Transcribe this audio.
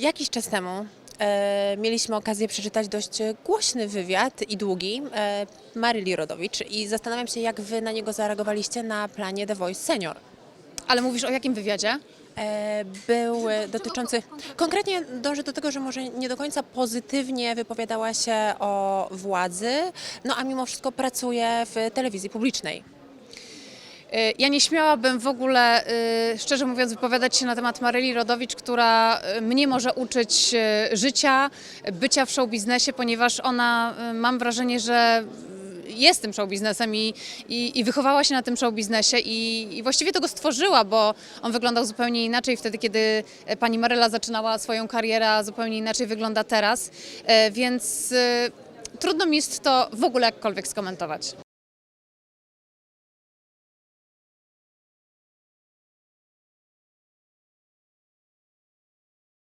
Jakiś czas temu e, mieliśmy okazję przeczytać dość głośny wywiad i długi e, Maryli Rodowicz i zastanawiam się, jak wy na niego zareagowaliście na planie The Voice Senior. Ale mówisz o jakim wywiadzie? E, był dotyczący. Konkretnie dążę do tego, że może nie do końca pozytywnie wypowiadała się o władzy, no a mimo wszystko pracuje w telewizji publicznej. Ja nie śmiałabym w ogóle, y, szczerze mówiąc, wypowiadać się na temat Maryli Rodowicz, która y, mnie może uczyć y, życia, bycia w show biznesie, ponieważ ona, mam wrażenie, że jest tym show biznesem i, i, i wychowała się na tym show biznesie i, i właściwie to go stworzyła, bo on wyglądał zupełnie inaczej wtedy, kiedy pani Maryla zaczynała swoją karierę, a zupełnie inaczej wygląda teraz, E, więc trudno mi jest to w ogóle jakkolwiek skomentować.